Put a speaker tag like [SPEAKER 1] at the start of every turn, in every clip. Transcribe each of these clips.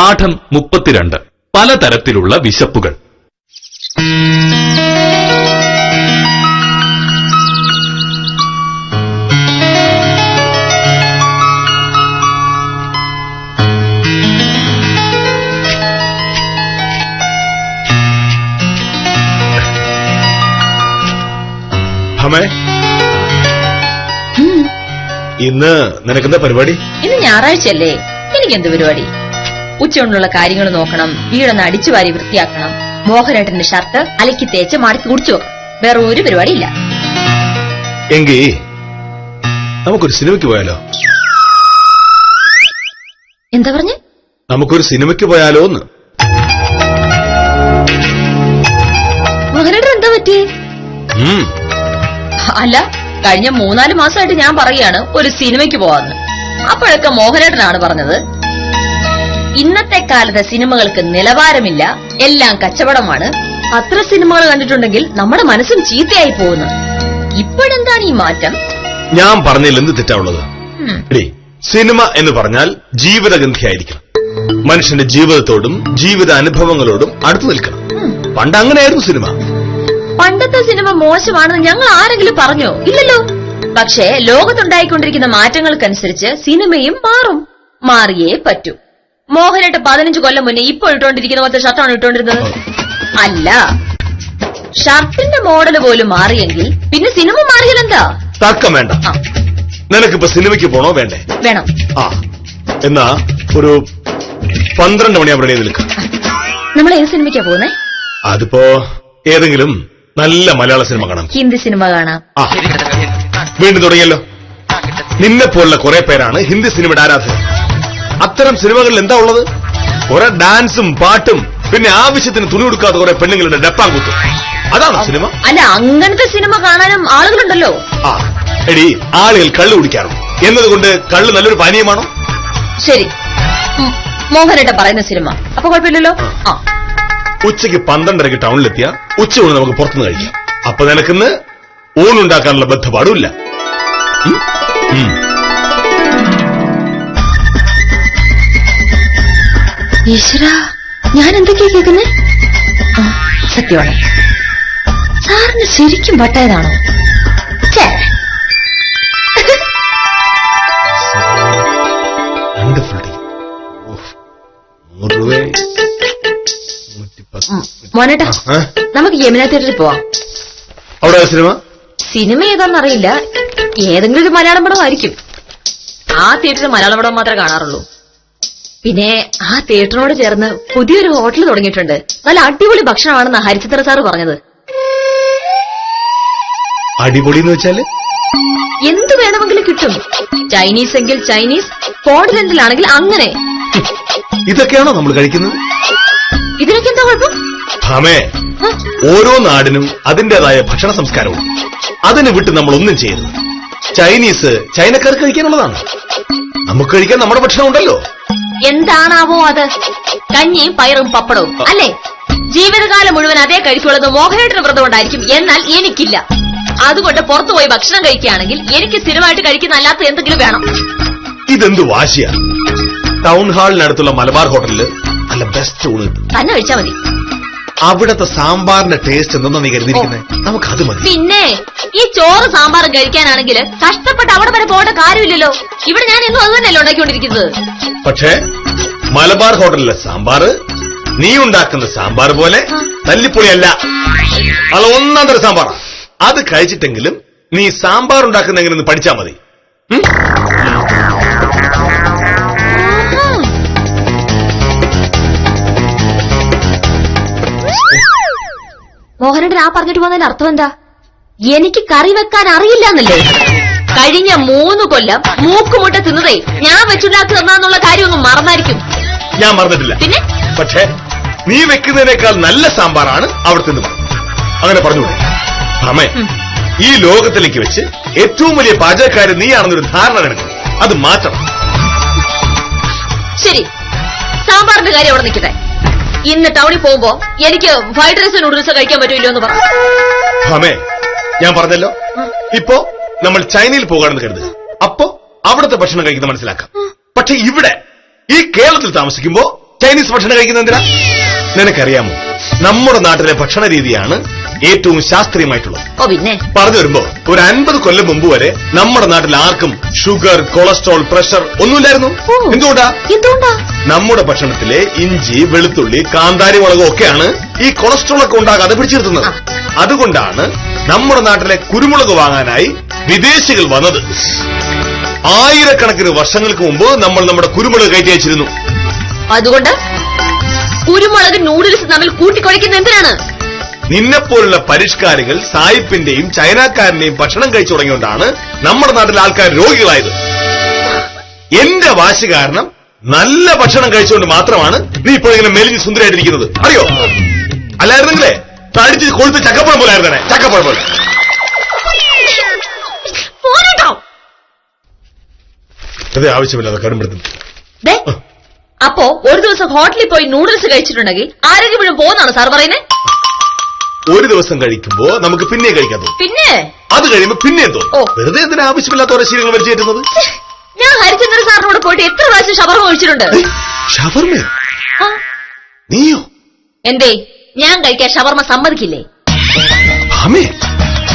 [SPEAKER 1] പാഠം മുപ്പത്തിരണ്ട്. പലതരത്തിലുള്ള വിശപ്പുകൾ.
[SPEAKER 2] ഭമേ ഇന്ന് നിനക്കെന്താ പരിപാടി?
[SPEAKER 3] ഇന്ന് ഞായറാഴ്ചയല്ലേ. എനിക്കെന്ത് പരിപാടി? ഉച്ചകൊണ്ടുള്ള കാര്യങ്ങൾ നോക്കണം വീടൊന്ന് അടിച്ചു വാരി വൃത്തിയാക്കണം. മോഹനേട്ടന്റെ ഷർട്ട് അലക്കി തേച്ച് മടക്കി കുടിച്ചു വേറെ ഒരു പരിപാടിയില്ല.
[SPEAKER 2] എങ്കി നമുക്കൊരു സിനിമയ്ക്ക് പോയാലോ?
[SPEAKER 3] എന്താ പറഞ്ഞ?
[SPEAKER 2] നമുക്കൊരു സിനിമയ്ക്ക് പോയാലോ എന്ന്
[SPEAKER 3] മോഹനേട്ടൻ എന്താ പറ്റി അല്ല കഴിഞ്ഞ മൂന്നാൽ മാസമായിട്ട് ഞാൻ പറയാണ് ഒരു സിനിമയ്ക്ക് പോവാന്ന്. അപ്പോഴൊക്കെ മോഹനേട്ടനാണ് പറഞ്ഞത് ഇന്നത്തെ കാലത്തെ സിനിമകൾക്ക് നിലവാരമില്ല. എല്ലാം കച്ചവടമാണ്. അത്ര സിനിമകൾ കണ്ടിട്ടുണ്ടെങ്കിൽ നമ്മുടെ മനസ്സും ചീത്തയായി പോകുന്നു. ഇപ്പോഴെന്താണ് ഈ മാറ്റം?
[SPEAKER 2] ഞാൻ പറഞ്ഞതിൽ എന്ത് തെറ്റാവുള്ളത് സിനിമ എന്ന് പറഞ്ഞാൽ ജീവിതഗന്ധിയായിരിക്കണം. മനുഷ്യന്റെ ജീവിതത്തോടും ജീവിത അനുഭവങ്ങളോടും അടുത്തു നിൽക്കണം. പണ്ട് അങ്ങനെയായിരുന്നു സിനിമ.
[SPEAKER 3] പണ്ടത്തെ സിനിമ മോശമാണെന്ന് ഞങ്ങൾ ആരെങ്കിലും പറഞ്ഞോ? ഇല്ലല്ലോ. പക്ഷേ ലോകത്തുണ്ടായിക്കൊണ്ടിരിക്കുന്ന മാറ്റങ്ങൾക്കനുസരിച്ച് സിനിമയും മാറും. മാറിയേ പറ്റൂ. മോഹനായിട്ട് പതിനഞ്ച് കൊല്ലം മുന്നേ ഇപ്പൊ ഇട്ടുകൊണ്ടിരിക്കുന്ന പോലത്തെ ഷർട്ടാണ് ഇട്ടുകൊണ്ടിരുന്നത്? അല്ല. ഷർട്ടിന്റെ മോഡൽ പോലും മാറിയെങ്കിൽ പിന്നെ സിനിമ മാറിയാലെന്താ?
[SPEAKER 2] തർക്കം വേണ്ട.
[SPEAKER 3] ആ.
[SPEAKER 2] നിനക്കിപ്പോ സിനിമയ്ക്ക് പോണോ വേണ്ടേ?
[SPEAKER 3] വേണം.
[SPEAKER 2] ആ. എന്നാ ഒരു പന്ത്രണ്ട് മണിയാകുമ്പോൾ റെഡി നിൽക്കാം.
[SPEAKER 3] നമ്മൾ ഏത് സിനിമയ്ക്കാ പോകുന്നേ?
[SPEAKER 2] അതിപ്പോ ഏതെങ്കിലും നല്ല മലയാള സിനിമ കാണാം.
[SPEAKER 3] ഹിന്ദി സിനിമ കാണാം.
[SPEAKER 2] ആ. വീണ്ടും തുടങ്ങിയല്ലോ. നിന്നെ പോലുള്ള കുറെ പേരാണ് ഹിന്ദി സിനിമയുടെ ആരാധകർ. അത്തരം സിനിമകളിൽ എന്താ ഉള്ളത്? കുറെ ഡാൻസും പാട്ടും പിന്നെ ആവശ്യത്തിന് തുണി കൊടുക്കാത്ത കുറെ പെണ്ണുങ്ങളുടെ ഡപ്പാങ്കുത്തും. അതാണ് സിനിമ.
[SPEAKER 3] അല്ല അങ്ങനത്തെ സിനിമ കാണാനും ആളുകളുണ്ടല്ലോ.
[SPEAKER 2] ആ എടി ആളുകൾ കള്ളു കുടിക്കാറുണ്ട്. എന്നതുകൊണ്ട് കള്ള് നല്ലൊരു പാനീയമാണോ?
[SPEAKER 3] ശരി. മോഹനേട്ട പറയുന്ന സിനിമ. അപ്പൊ കുഴപ്പമില്ലല്ലോ? ആ.
[SPEAKER 2] ഉച്ചയ്ക്ക് പന്ത്രണ്ടരക്ക് ടൗണിലെത്തിയ ഉച്ച ഊണ് നമുക്ക് പുറത്തുനിന്ന് കഴിക്കാം. അപ്പൊ നിനക്കിന്ന് ഊണുണ്ടാക്കാനുള്ള ബന്ധപ്പാടുമില്ല
[SPEAKER 3] ഈശ്വര ഞാൻ എന്തൊക്കെയാ കേൾക്കുന്നേ? ആ സത്യമാണ് സാറിന് ശരിക്കും പട്ടായതാണോ? മോനേട്ടാ നമുക്ക് യമുന തിയേറ്ററിൽ പോവാം.
[SPEAKER 2] അവിടെ സിനിമ?
[SPEAKER 3] സിനിമ ഏതാണെന്നറിയില്ല ഏതെങ്കിലും ഒരു മലയാളം പടം ആയിരിക്കും ആ തിയേറ്ററിൽ മലയാളം പടം മാത്രമേ കാണാറുള്ളൂ. പിന്നെ ആ തിയേറ്ററിനോട് ചേർന്ന് പുതിയൊരു ഹോട്ടൽ തുടങ്ങിയിട്ടുണ്ട്. നല്ല അടിപൊളി ഭക്ഷണമാണെന്ന് ഹരിചിത്ര സാറ് പറഞ്ഞത്.
[SPEAKER 2] അടിപൊളി എന്ന് വെച്ചാൽ?
[SPEAKER 3] എന്ത് വേണമെങ്കിലും കിട്ടും. ചൈനീസ് എങ്കിൽ ചൈനീസ് കോണ്ടിനെന്റലാണെങ്കിൽ അങ്ങനെ.
[SPEAKER 2] ഇതൊക്കെയാണോ നമ്മൾ കഴിക്കുന്നത്?
[SPEAKER 3] ഇതിനൊക്കെ എന്താ കുഴപ്പം?
[SPEAKER 2] ഭാമേ ഓരോ നാടിനും അതിന്റേതായ ഭക്ഷണ സംസ്കാരവും അതിന് വിട്ട് നമ്മൾ ഒന്നും ചെയ്യരുത്. ചൈനീസ് ചൈനക്കാർക്ക് കഴിക്കാനുള്ളതാണ്. നമുക്ക് കഴിക്കാൻ നമ്മുടെ ഭക്ഷണം ഉണ്ടല്ലോ.
[SPEAKER 3] എന്താണാവോ അത്? കഞ്ഞിയും പയറും പപ്പടവും അല്ലേ? ജീവിതകാലം മുഴുവൻ അതേ കഴിച്ചുള്ളത് മോഹനേട്ടന് വ്രതം ഉണ്ടായിരിക്കും എന്നാൽ എനിക്കില്ല. അതുകൊണ്ട് പുറത്തുപോയി ഭക്ഷണം കഴിക്കുകയാണെങ്കിൽ എനിക്ക് സ്ഥിരമായിട്ട് കഴിക്കുന്ന അല്ലാത്ത എന്തെങ്കിലും വേണം.
[SPEAKER 2] ഇതെന്ത് വാശിയ? ടൗൺ ഹാളിനടുത്തുള്ള മലബാർ ഹോട്ടലിൽ നല്ല ബെസ്റ്റ് ഊണ്
[SPEAKER 3] തന്നെ കഴിച്ചാൽ മതി.
[SPEAKER 2] അവിടത്തെ സാമ്പാറിന്റെ ടേസ്റ്റ് എന്തെന്നാ നീ കരുതിയിരിക്കുന്നത് നമുക്ക് അത് മതി.
[SPEAKER 3] പിന്നെ ഈ ചോറ് സാമ്പാറും കഴിക്കാനാണെങ്കിൽ കഷ്ടപ്പെട്ട് അവിടെ വരെ പോകേണ്ട കാര്യമില്ലല്ലോ. ഇവിടെ ഞാൻ എന്നും അത് തന്നെയല്ലോ ഉണ്ടാക്കിക്കൊണ്ടിരിക്കുന്നത്.
[SPEAKER 2] പക്ഷേ മലബാർ ഹോട്ടലിലെ സാമ്പാർ നീ ഉണ്ടാക്കുന്ന സാമ്പാർ പോലെ തല്ലിപ്പൊളിയല്ല. അത് ഒന്നാം തരം സാമ്പാറാ. അത് കഴിച്ചിട്ടെങ്കിലും നീ സാമ്പാർ ഉണ്ടാക്കുന്ന എങ്ങനെയെന്ന് പഠിച്ചാ മതി.
[SPEAKER 3] മോഹനേട്ടൻ ആ പറഞ്ഞിട്ട് പോകുന്നതിന് അർത്ഥം എന്താ? എനിക്ക് കറി വെക്കാൻ അറിയില്ല എന്നല്ലേ കഴിഞ്ഞ മൂന്ന് കൊല്ലം മൂക്കുമുട്ട തിന്നതേ ഞാൻ വെച്ചുണ്ടാക്കി തന്നാന്നുള്ള കാര്യമൊന്നും മറന്നായിരിക്കും.
[SPEAKER 2] ഞാൻ മറന്നിട്ടില്ല.
[SPEAKER 3] പിന്നെ?
[SPEAKER 2] പക്ഷേ നീ വെക്കുന്നതിനേക്കാൾ നല്ല സാമ്പാറാണ് അവിടുത്തെ അങ്ങനെ പറഞ്ഞു അങ്ങനെ അമ്മേ ഈ ലോകത്തിലേക്ക് വെച്ച് ഏറ്റവും വലിയ പാചകക്കാരൻ നീയാണെന്നൊരു ധാരണ നിനക്ക്. അത് മാറ്റണം.
[SPEAKER 3] ശരി. സാമ്പാറിന്റെ കാര്യം അവിടെ നിൽക്കട്ടെ. ഇന്ന് ടൗണിൽ പോകുമ്പോ എനിക്ക് ഫ്രൈഡ് റൈസ് നൂഡിൽസ് കഴിക്കാൻ പറ്റില്ലോ എന്ന്
[SPEAKER 2] പറഞ്ഞു ഞാൻ പറഞ്ഞല്ലോ. ഇപ്പോ നമ്മൾ ചൈനയിൽ പോകാണെന്ന് കരുതുക. അപ്പോ അവിടുത്തെ ഭക്ഷണം കഴിക്കുന്നത് മനസ്സിലാക്കാം. പക്ഷെ ഇവിടെ ഈ കേരളത്തിൽ താമസിക്കുമ്പോ ചൈനീസ് ഭക്ഷണം കഴിക്കുന്ന എന്തിനാ? നിനക്കറിയാമോ? നമ്മുടെ നാട്ടിലെ ഭക്ഷണ രീതിയാണ് ഏറ്റവും ശാസ്ത്രീയമായിട്ടുള്ളത്
[SPEAKER 3] ഓ പിന്നെ?
[SPEAKER 2] പറഞ്ഞു വരുമ്പോ ഒരു അൻപത് കൊല്ലം മുമ്പ് വരെ നമ്മുടെ നാട്ടിൽ ആർക്കും ഷുഗർ കൊളസ്ട്രോൾ പ്രഷർ ഒന്നുമില്ലായിരുന്നു.
[SPEAKER 3] ഓ.
[SPEAKER 2] എന്തുകൊണ്ടാ?
[SPEAKER 3] എന്തുകൊണ്ടാ?
[SPEAKER 2] നമ്മുടെ ഭക്ഷണത്തിലെ ഇഞ്ചി വെളുത്തുള്ളി കാന്താരി മുളകും ഒക്കെയാണ് ഈ കൊളസ്ട്രോൾ ഒക്കെ ഉണ്ടാകാതെ പിടിച്ചിരുത്തുന്നത്. അതുകൊണ്ടാണ് നമ്മുടെ നാട്ടിലെ കുരുമുളക് വാങ്ങാനായി വിദേശികൾ വന്നത്. ആയിരക്കണക്കിന് വർഷങ്ങൾക്ക് മുമ്പ് നമ്മൾ നമ്മുടെ കുരുമുളക് കയറ്റി അയച്ചിരുന്നു
[SPEAKER 3] അതുകൊണ്ട് കുരുമുളക് നൂഡിൽസ് തമ്മിൽ കൂട്ടിക്കുഴയ്ക്കുന്ന എന്തിനാണ്?
[SPEAKER 2] നിന്നെപ്പോലുള്ള പരിഷ്കാരികൾ സായിപ്പിന്റെയും ചൈനക്കാരന്റെയും ഭക്ഷണം കഴിച്ചു തുടങ്ങിയോണ്ടാണ് നമ്മുടെ നാട്ടിലെ ആൾക്കാർ രോഗികളായത്. എന്റെ വാശി കാരണം നല്ല ഭക്ഷണം കഴിച്ചുകൊണ്ട് മാത്രമാണ് നീ ഇപ്പോൾ ഇങ്ങനെ മെലിഞ്ഞ് സുന്ദരമായിട്ടിരിക്കുന്നത് അറിയോ? അല്ലായിരുന്നെങ്കിലേ തടിച്ച് കൊഴുത്ത് ചക്കപ്പഴം പോലെ ആയിരുന്നേ ചക്കപ്പഴം പോലെ. അതെ ആവശ്യമില്ല
[SPEAKER 3] ആവശ്യമില്ലാതെ അപ്പോ ഒരു ദിവസം ഹോട്ടലിൽ പോയി നൂഡിൽസ് കഴിച്ചിട്ടുണ്ടെങ്കിൽ ആരോഗ്യപ്പെടും പോകുന്നാണ് സാർ പറയുന്നത്
[SPEAKER 2] ഒരു ദിവസം കഴിക്കുമ്പോ നമുക്ക് പിന്നെ കഴിക്കാൻ തോന്നും.
[SPEAKER 3] പിന്നെ?
[SPEAKER 2] അത് കഴിയുമ്പോ പിന്നെയും
[SPEAKER 3] ഓ.
[SPEAKER 2] തോന്നും വെറുതെ എന്തിനാ ആവശ്യമില്ലാത്ത ഓരോ ശീലങ്ങൾ വലിച്ചു കയറ്റുന്നത്?
[SPEAKER 3] ഞാൻ ഹരിചന്ദ്ര സാറിനോട് പോയിട്ട് എത്ര പ്രാവശ്യം ഷവർമ കഴിച്ചിട്ടുണ്ട്?
[SPEAKER 2] ഷവർമ?
[SPEAKER 3] ആ,
[SPEAKER 2] നീയോ?
[SPEAKER 3] എന്തേ ഞാൻ കഴിക്കാൻ ഷവർമ സമ്മതിക്കില്ലേ?
[SPEAKER 2] ആമേ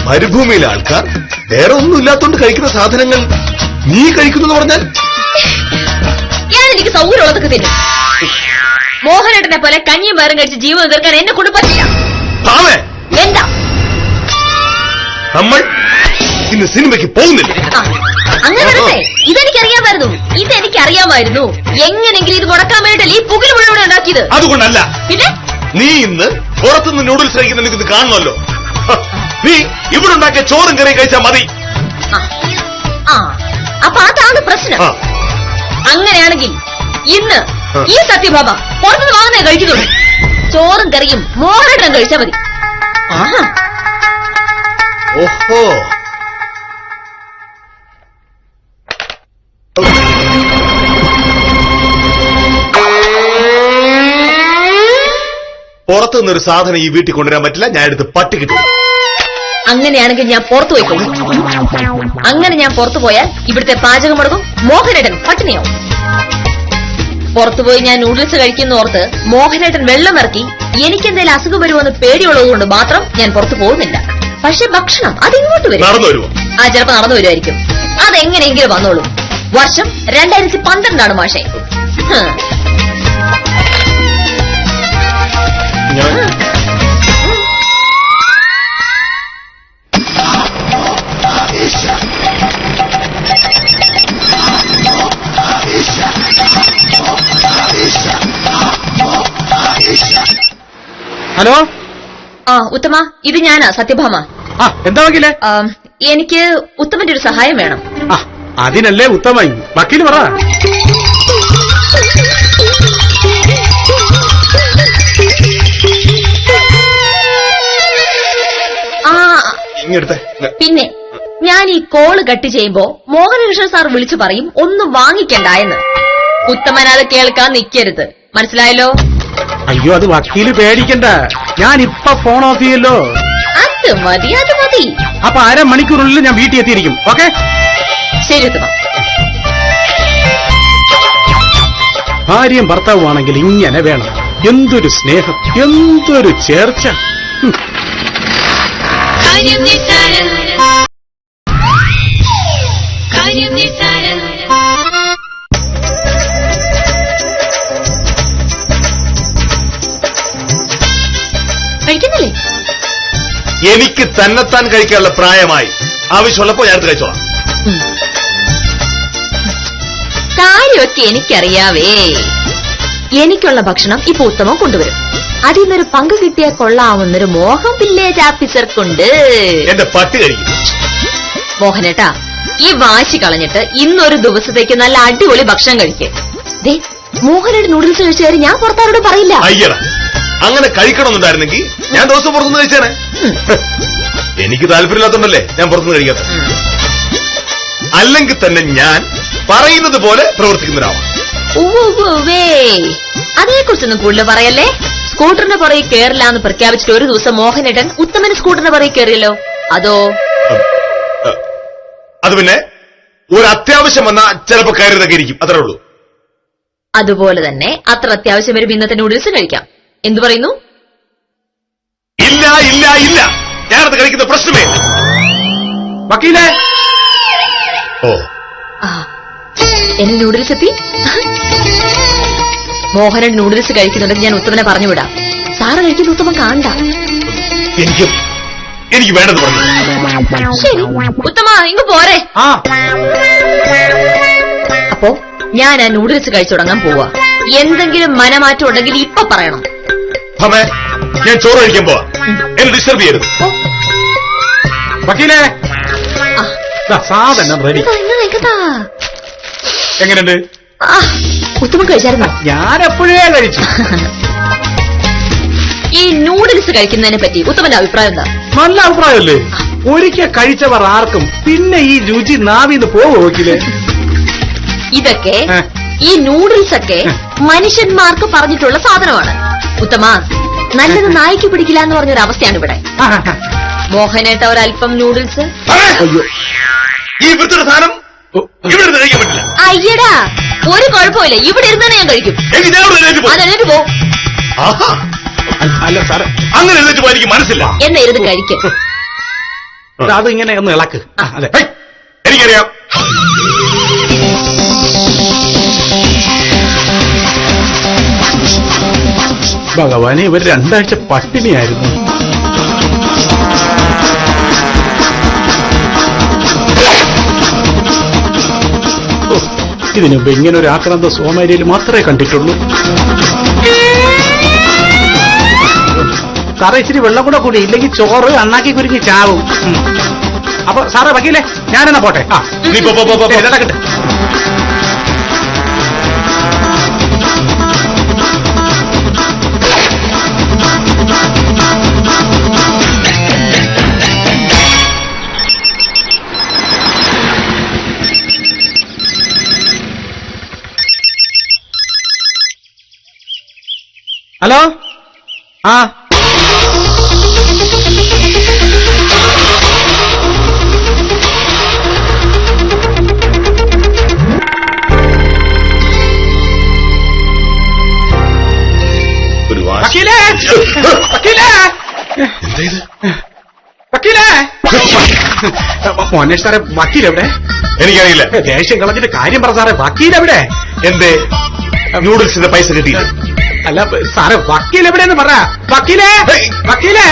[SPEAKER 2] മരുഭൂമിയിലെ ആൾക്കാർ വേറെ ഒന്നും ഇല്ലാത്തോണ്ട് കഴിക്കുന്ന സാധനങ്ങൾ നീ കഴിക്കുന്നു പറഞ്ഞാൽ?
[SPEAKER 3] ഞാൻ എനിക്ക് സൗകര്യമുള്ളതൊക്കെ തിന്നും. മോഹനേട്ടനെ പോലെ കഞ്ഞിയും പയറും കഴിച്ച് ജീവിതം തീർക്കാൻ എന്നെ കൊണ്ട് പറ്റില്ല.
[SPEAKER 2] ആമേ
[SPEAKER 3] എന്താ?
[SPEAKER 2] നമ്മൾ ഇന്ന് സിനിമയ്ക്ക് പോകുന്നില്ല.
[SPEAKER 3] അങ്ങനെ വരട്ടെ. ഇതെനിക്കറിയാമായിരുന്നു. ഇതെനിക്കറിയാമായിരുന്നു. എങ്ങനെങ്കിലും ഇത് മുടക്കാൻ വേണ്ടിയിട്ടല്ലേ ഈ പുകിൽ മുഴുവൻ ഉണ്ടാക്കിയത്?
[SPEAKER 2] അതുകൊണ്ടല്ല.
[SPEAKER 3] പിന്നെ?
[SPEAKER 2] നീ ഇന്ന് പുറത്തുനിന്ന് നൂഡിൽസ് കഴിക്കുന്ന നിനക്ക് ഇത് കാണണമല്ലോ നീ ഇവിടെ ഉണ്ടാക്കിയ ചോറും കറിയും കഴിച്ചാൽ മതി.
[SPEAKER 3] ആ, ആ അപ്പൊ അതാണ് പ്രശ്നം.
[SPEAKER 2] ആ.
[SPEAKER 3] അങ്ങനെയാണെങ്കിൽ ഇന്ന് ഈ സത്യഭാമ പുറത്തുനിന്ന് വാങ്ങുന്നേ കഴിക്കുന്നുള്ളൂ ചോറും കറിയും മോഹനേട്ടൻ കഴിച്ചാൽ മതി.
[SPEAKER 2] ഓഹോ. പുറത്തു നിന്നൊരു സാധനം ഈ വീട്ടിൽ കൊണ്ടുവരാൻ പറ്റില്ല. ഞാൻ എടുത്ത് പട്ടി കിട്ടും.
[SPEAKER 3] അങ്ങനെയാണെങ്കിൽ ഞാൻ പുറത്തു പോയി അങ്ങനെ ഞാൻ പുറത്തു പോയാൽ ഇവിടുത്തെ പാചകം മുടങ്ങും മോഹനേട്ടൻ പട്ടിണിയാവും. പുറത്തുപോയി ഞാൻ നൂഡിൽസ് കഴിക്കുന്ന ഓർത്ത് മോഹനേട്ടൻ വെള്ളം ഇറക്കി എനിക്കെന്തേലും അസുഖം വരുമെന്ന് പേടിയുള്ളതുകൊണ്ട് മാത്രം ഞാൻ പുറത്തു പോകുന്നില്ല. പക്ഷെ ഭക്ഷണം അതിങ്ങോട്ട് വരും. ആ ചിലപ്പോ നടന്നു വരുമായിരിക്കും. അതെങ്ങനെയെങ്കിലും വന്നോളൂ. വർഷം രണ്ടായിരത്തി പന്ത്രണ്ടാണ് മാഷെ.
[SPEAKER 2] ഞാൻ
[SPEAKER 4] ഹലോ?
[SPEAKER 3] ആ ഉത്തമ ഇത് ഞാനാ സത്യഭാമ.
[SPEAKER 4] ആ എന്താ വക്കീലേ?
[SPEAKER 3] ആ, എനിക്ക് ഉത്തമന്റെ ഒരു സഹായം വേണം.
[SPEAKER 4] ആ അതിനല്ലേ ഉത്തമ വക്കീൽ പറ.
[SPEAKER 3] ആ
[SPEAKER 2] ഇങ്ങെടുത്തെ.
[SPEAKER 3] പിന്നെ ഞാൻ ഈ കോൾ കട്ട് ചെയ്യുമ്പോ മോഹനകൃഷ്ണൻ സാർ വിളിച്ചു പറയും ഒന്നും വാങ്ങിക്കണ്ട എന്ന്. ഉത്തമൻ അത് കേൾക്കാൻ നിൽക്കരുത് മനസ്സിലായല്ലോ?
[SPEAKER 4] അയ്യോ അത് വക്കീൽ പേടിക്കണ്ട. ഞാൻ ഇപ്പൊ ഫോൺ ഓഫ് ചെയ്യല്ലോ.
[SPEAKER 3] അത് മതി അത് മതി.
[SPEAKER 4] അപ്പൊ അരമണിക്കൂറിനുള്ളിൽ ഞാൻ വീട്ടിൽ എത്തിയിരിക്കും. ഓക്കെ?
[SPEAKER 3] ശരി ഉത്തമ.
[SPEAKER 4] ഭാര്യയും ഭർത്താവുമാണെങ്കിൽ ഇങ്ങനെ വേണം. എന്തൊരു സ്നേഹം എന്തൊരു ചേർച്ച.
[SPEAKER 5] കാര്യം നിസ്സാരം. കാര്യം നിസ്സാരം.
[SPEAKER 2] എനിക്ക് തന്നെത്താൻ കഴിക്കാനുള്ള പ്രായമായി. ആവശ്യമുള്ളപ്പോ ഞാൻ കഴിച്ചോളാം.
[SPEAKER 3] കാര്യമൊക്കെ എനിക്കറിയാവേ. എനിക്കുള്ള ഭക്ഷണം ഇപ്പൊ ഉത്തമം കൊണ്ടുവരും. അതിൽ നിന്നൊരു പങ്ക് കിട്ടിയാൽ കൊള്ളാവുന്നൊരു മോഹം വില്ലേജ് ഓഫീസർക്കുണ്ട്
[SPEAKER 2] എന്റെ പട്ടി കഴിക്കും.
[SPEAKER 3] മോഹനേട്ടാ ഈ വാശി കളഞ്ഞിട്ട് ഇന്നൊരു ദിവസത്തേക്ക് നല്ല അടിപൊളി ഭക്ഷണം കഴിക്കേ. ദേ മോഹനയുടെ നൂഡിൽസ് കയറി ഞാൻ പുറത്താരോട് പറയില്ല.
[SPEAKER 2] അയ്യട. അങ്ങനെ കഴിക്കണമെന്നുണ്ടായിരുന്നെങ്കിൽ ഞാൻ ദിവസം പുറത്തുനിന്ന് കഴിച്ചേനെ. എനിക്ക് താല്പര്യമില്ലാത്തതുണ്ടല്ലേ ഞാൻ പുറത്തുനിന്ന് കഴിക്കാത്ത. അല്ലെങ്കിൽ തന്നെ ഞാൻ പറയുന്നത് പോലെ പ്രവർത്തിക്കുന്ന ഒരാളാണ്
[SPEAKER 3] അതേക്കുറിച്ചൊന്നും കൂടുതൽ പറയല്ലേ? സ്കൂട്ടറിന്റെ പുറകെ കേറില്ല എന്ന് പ്രഖ്യാപിച്ചിട്ട് ഒരു ദിവസം മോഹനേട്ടൻ ഉത്തമന് സ്കൂട്ടറിന്റെ പുറകെ കയറിയല്ലോ അതോ?
[SPEAKER 2] അത് പിന്നെ ഒരു അത്യാവശ്യം വന്നാൽ ചിലപ്പോ കയറിയതൊക്കെ ഇരിക്കും. അത്രേ ഉള്ളൂ.
[SPEAKER 3] അതുപോലെ തന്നെ അത്ര അത്യാവശ്യം വരും ഇന്നത്തെ നൂഡിൽസ് കഴിക്കാം. എന്തു പറയുന്നു?
[SPEAKER 2] ഇല്ല ഇല്ല ഇല്ല. ഞാനത് കഴിക്കുന്ന പ്രശ്നമേ
[SPEAKER 4] വക്കീലേ?
[SPEAKER 2] ഓ.
[SPEAKER 3] ആ, എന്നെ നൂഡിൽസ് എത്തി? മോഹനൻ നൂഡിൽസ് കഴിക്കുന്നുണ്ടെന്ന് ഞാൻ ഉത്തമനെ പറഞ്ഞു വിടാം സാറ് കഴിക്കുന്ന ഉത്തമൻ കാണണ്ട.
[SPEAKER 2] എനിക്ക്. എനിക്ക് വേണ്ടത് പറഞ്ഞു.
[SPEAKER 3] ശരി. ഉത്തമ ഇങ്ങ് പോരെ.
[SPEAKER 4] ആ.
[SPEAKER 3] അപ്പോ ഞാൻ ആ നൂഡിൽസ് കഴിച്ചു തുടങ്ങാൻ പോവാ. എന്തെങ്കിലും മനമാറ്റം ഉണ്ടെങ്കിൽ ഇപ്പൊ പറയണം.
[SPEAKER 2] അമ്മേ ഞാൻ ചോറ് കഴിക്കാൻ പോവാ. എന്നെ ഡിസ്റ്റർബ് ചെയ്യരുത്.
[SPEAKER 4] വക്കീലേ? ദാ, സാധനം റെഡി
[SPEAKER 3] ഇതാ, ഇങ്ങ് നിക്കത്താ.
[SPEAKER 4] എങ്ങനെയുണ്ട്?
[SPEAKER 3] ആ, കഴിച്ചായിരുന്നോ?
[SPEAKER 4] ഞാൻ എപ്പോഴേ കഴിച്ചു.
[SPEAKER 3] ഈ നൂഡിൽസ് കഴിക്കുന്നതിനെ പറ്റി ഉത്തമന്റെ അഭിപ്രായം എന്താ?
[SPEAKER 4] നല്ല അഭിപ്രായമല്ലേ? ഒരിക്കൽ കഴിച്ചവർ ആർക്കും പിന്നെ ഈ രുചി നാവിന്ന് പോവോ വക്കീലേ?
[SPEAKER 3] ഇതൊക്കെ
[SPEAKER 4] ഏ.
[SPEAKER 3] ഈ നൂഡിൽസ് ഒക്കെ മനുഷ്യന്മാർക്ക് പറഞ്ഞിട്ടുള്ള സാധനമാണ്. ഉത്തമ നല്ലത് നായ്ക്ക് പിടിക്കില്ല എന്ന് പറഞ്ഞൊരു അവസ്ഥയാണ് ഇവിടെ.
[SPEAKER 4] ആ,
[SPEAKER 3] മോഹനേട്ട ഒരല്പം നൂഡിൽസ്.
[SPEAKER 4] അയ്യോ.
[SPEAKER 2] ഈ വൃത്തിയുടെ സാധനം ഇവിടെ ഇരുന്ന് കഴിക്കാൻ പറ്റില്ല.
[SPEAKER 3] അയ്യടാ ഒരു കുഴപ്പമില്ല ഇവിടെ ഇരുന്നാണ് ഞാൻ കഴിക്കും.
[SPEAKER 2] എനിക്ക് ഇവിടെ എഴുന്നേറ്റ് പോകും
[SPEAKER 3] അതെന്നിട്ട് പോ.
[SPEAKER 2] ആഹാ.
[SPEAKER 4] അല്ല സാറേ.
[SPEAKER 2] അങ്ങനെ എഴുന്നേറ്റ് എനിക്ക് മനസ്സില്ല.
[SPEAKER 3] എന്നെ ഇരുന്ന് കഴിക്കും.
[SPEAKER 4] അത് ഇങ്ങനെ ഒന്ന് ഇളക്ക്. ആ, അതെ
[SPEAKER 2] ഹേയ്, എനിക്കറിയാം.
[SPEAKER 4] ഭഗവാനെ ഇവർ രണ്ടാഴ്ച പട്ടിണിയായിരുന്നു. ഇതിനുമ്പ് ഇങ്ങനെ ഒരു ആക്രാന്ത സോമാരിയിൽ മാത്രമേ കണ്ടിട്ടുള്ളൂ. സാറേ ഇച്ചിരി വെള്ളം കൂടെ കൂടി ഇല്ലെങ്കിൽ ചോറ് അണ്ണാക്കി കുരുങ്ങി ചാവും. അപ്പൊ സാറേ വക്കീലേ ഞാനെന്നാ പോട്ടെ. ആ.
[SPEAKER 2] നീ പോ, പോ, പോ, പോ,
[SPEAKER 4] ഹലോ? ആ. വക്കീലേ വക്കീലേ? വക്കീലേ മോനെ സാറേ വക്കീൽ എവിടെ?
[SPEAKER 2] എനിക്കറിയില്ല.
[SPEAKER 4] ദേഷ്യം കളഞ്ഞിട്ട് കാര്യം പറ സാറേ വക്കീൽ എവിടെ?
[SPEAKER 2] എന്തേ? നൂഡിൽസിന്റെ പൈസ കിട്ടിയില്ല.
[SPEAKER 4] അല്ല സാറേ വക്കീൽ എവിടെയെന്ന് പറ. വക്കീലേ. വക്കീലേ.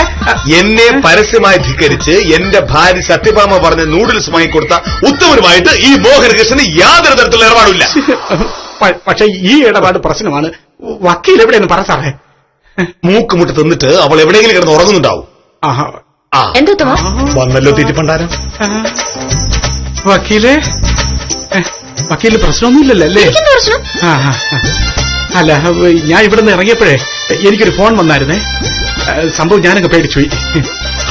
[SPEAKER 2] എന്നെ പരസ്യമായി ധിക്കരിച്ച് എന്റെ ഭാര്യ സത്യഭാമ പറഞ്ഞ നൂഡിൽസ് വാങ്ങിക്കൊടുത്ത ഉത്തമനുമായിട്ട് ഈ മോഹനകൃഷ്ണന് യാതൊരു തരത്തിലുള്ള ഇടപാടില്ല
[SPEAKER 4] പക്ഷെ ഈ ഇടപാട് പ്രശ്നമാണ്. വക്കീൽ എവിടെയെന്ന് പറ സാറേ.
[SPEAKER 2] മൂക്കുമുട്ട് തിന്നിട്ട് അവൾ എവിടെയെങ്കിലും കിടന്ന് ഉറങ്ങുന്നുണ്ടാവും. വന്നല്ലോ തീറ്റിപ്പണ്ടാരം.
[SPEAKER 4] വക്കീലേ. വക്കീൽ പ്രശ്നമൊന്നുമില്ലല്ലോ അല്ലേ?
[SPEAKER 3] പ്രശ്നം?
[SPEAKER 4] ആ, ആ. അല്ല ഞാൻ ഇവിടുന്ന് ഇറങ്ങിയപ്പോഴേ എനിക്കൊരു ഫോൺ വന്നായിരുന്നേ. സംഭവം ഞാനങ്ങ് പേടിച്ചു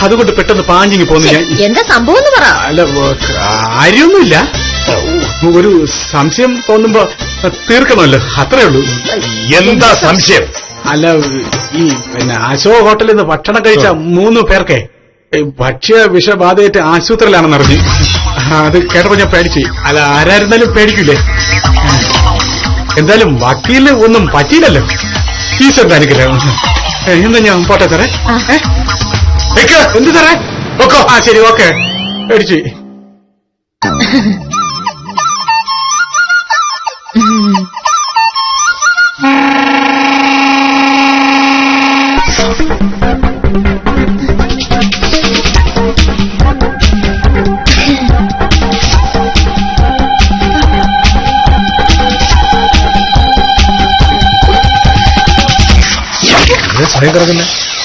[SPEAKER 4] അതുകൊണ്ട് പെട്ടെന്ന് പാഞ്ഞിങ്ങി പോന്നു ഞാൻ.
[SPEAKER 3] എന്താ സംഭവം എന്ന് പറ.
[SPEAKER 4] അല്ല കാര്യമൊന്നുമില്ല ഒരു സംശയം തോന്നുമ്പോ തീർക്കണമല്ലോ. അത്രേ ഉള്ളൂ.
[SPEAKER 2] എന്താ സംശയം?
[SPEAKER 4] അല്ല ഈ പിന്നെ അശോക ഹോട്ടലിൽ നിന്ന് ഭക്ഷണം കഴിച്ച മൂന്ന് പേർക്കേ ഭക്ഷ്യ വിഷബാധയേറ്റ് ആശുപത്രിയിലാണെന്ന് അറിഞ്ഞു. അത് കേട്ടപ്പോ ഞാൻ പേടിച്ചു അല്ല ആരായിരുന്നാലും പേടിക്കൂലേ. എന്തായാലും വക്കീൽ ഒന്നും പറ്റിയില്ലല്ലോ. ഈശ്വരന്റെ അനുഗ്രഹം. എന്താ ഞാൻ പോട്ടെ
[SPEAKER 2] തരേ.
[SPEAKER 4] എന്ത് തരേ
[SPEAKER 2] ഓക്കോ
[SPEAKER 4] ആ ശരി ഓക്കെ. പേടിച്ചു.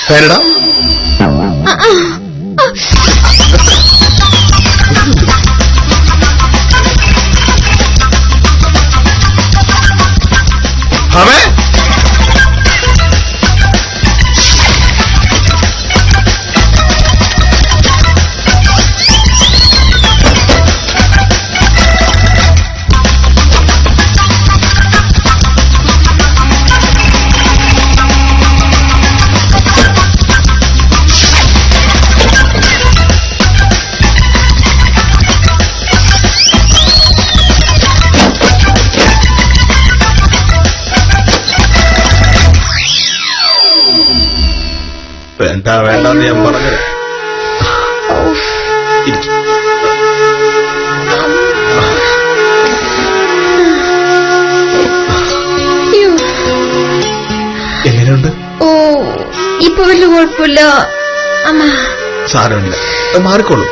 [SPEAKER 2] കിടക്കുന്നേ എങ്ങനെയുണ്ട്?
[SPEAKER 3] ഓ ഇപ്പൊ വലിയ കുഴപ്പമില്ല. അമ്മ.
[SPEAKER 2] സാരമില്ല. മാറിക്കോളൂ.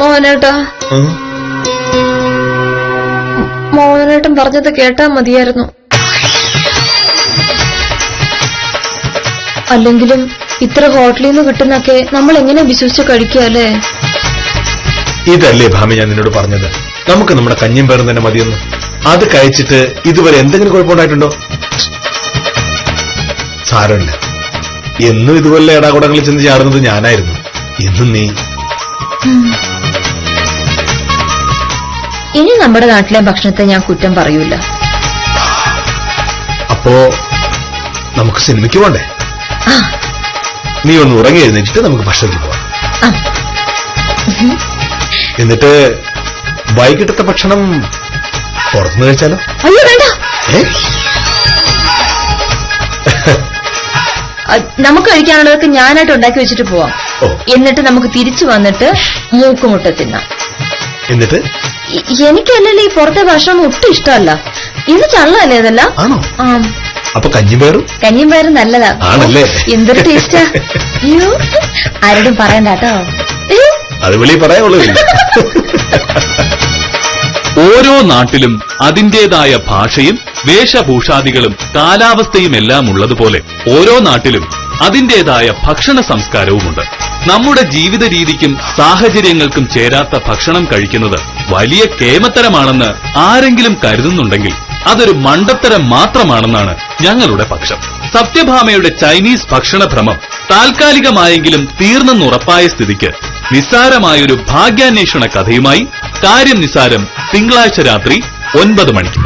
[SPEAKER 3] മോഹനേട്ടാ.
[SPEAKER 2] ഉം.
[SPEAKER 3] മോഹനേട്ടൻ പറഞ്ഞത് കേട്ടാ മതിയായിരുന്നു. അല്ലെങ്കിലും ഇത്ര ഹോട്ടലിൽ നിന്ന് കിട്ടുന്നൊക്കെ നമ്മൾ എങ്ങനെ വിശ്വസിച്ച് കഴിക്കുക അല്ലേ?
[SPEAKER 2] ഇതല്ലേ ഭാമി ഞാൻ നിന്നോട് പറഞ്ഞത്. നമുക്ക് നമ്മുടെ കഞ്ഞിയും പേരും തന്നെ മതിയെന്ന്. അത് കഴിച്ചിട്ട് ഇതുവരെ എന്തെങ്കിലും കുഴപ്പമുണ്ടായിട്ടുണ്ടോ? സാരമില്ല. എന്നും ഇതുപോലെ ഇടാകുടങ്ങളിൽ ചെന്ന് ചാടുന്നത് ഞാനായിരുന്നു. ഇന്നും നീ.
[SPEAKER 3] ഇനി നമ്മുടെ നാട്ടിലെ ഭക്ഷണത്തെ ഞാൻ കുറ്റം പറയൂല.
[SPEAKER 2] അപ്പോ നമുക്ക് സിനിമയ്ക്ക് പോണ്ടേ? നീ ഒന്ന് ഉറങ്ങി എഴുന്നേറ്റിട്ട് നമുക്ക് ഭക്ഷണത്തിൽ പോവാം. എന്നിട്ട് വൈകിട്ടത്തെ ഭക്ഷണം പുറത്തുനിന്ന് കഴിച്ചാലോ?
[SPEAKER 3] അയ്യോ വേണ്ട. നമുക്ക് കഴിക്കാനുള്ളതൊക്കെ ഞാനായിട്ട് ഉണ്ടാക്കി വെച്ചിട്ട് പോവാം. എന്നിട്ട് നമുക്ക് തിരിച്ചു വന്നിട്ട് മൂക്കുമുട്ട തിന്നാം.
[SPEAKER 2] എന്നിട്ട്?
[SPEAKER 3] എനിക്കല്ലല്ലോ ഈ പുറത്തെ ഭക്ഷണം ഒട്ടും ഇഷ്ടമല്ല. ഇത് ചള്ളല്ലേ ഇതല്ല?
[SPEAKER 2] ആണോ?
[SPEAKER 3] ആ.
[SPEAKER 2] അപ്പൊ കഞ്ഞിയും പേറും
[SPEAKER 3] കഞ്ഞിയും പയറും നല്ലതാ.
[SPEAKER 2] ആണല്ലേ?
[SPEAKER 3] എന്തൊരു ടേസ്റ്റാ അയ്യോ ആരോടും പറയണ്ട കേട്ടോ. അയ്യോ.
[SPEAKER 2] അത് വെളി പറയാനുള്ളൂ.
[SPEAKER 1] ഓരോ നാട്ടിലും അതിന്റേതായ ഭാഷയും വേഷഭൂഷാദികളും കാലാവസ്ഥയും എല്ലാം ഉള്ളതുപോലെ ഓരോ നാട്ടിലും അതിന്റേതായ ഭക്ഷണ സംസ്കാരവുമുണ്ട്. നമ്മുടെ ജീവിത രീതിക്കും സാഹചര്യങ്ങൾക്കും ചേരാത്ത ഭക്ഷണം കഴിക്കുന്നത് വലിയ കേമത്തരമാണെന്ന് ആരെങ്കിലും കരുതുന്നുണ്ടെങ്കിൽ അതൊരു മണ്ടത്തരം മാത്രമാണെന്നാണ് ഞങ്ങളുടെ പക്ഷം. സത്യഭാമയുടെ ചൈനീസ് ഭക്ഷണ ഭ്രമം താൽക്കാലികമായെങ്കിലും തീർന്നെന്നുറപ്പായ സ്ഥിതിക്ക് നിസ്സാരമായൊരു ഭാഗ്യാന്വേഷണ കഥയുമായി കാര്യം നിസാരം തിങ്കളാഴ്ച രാത്രി ഒൻപത് മണിക്ക്.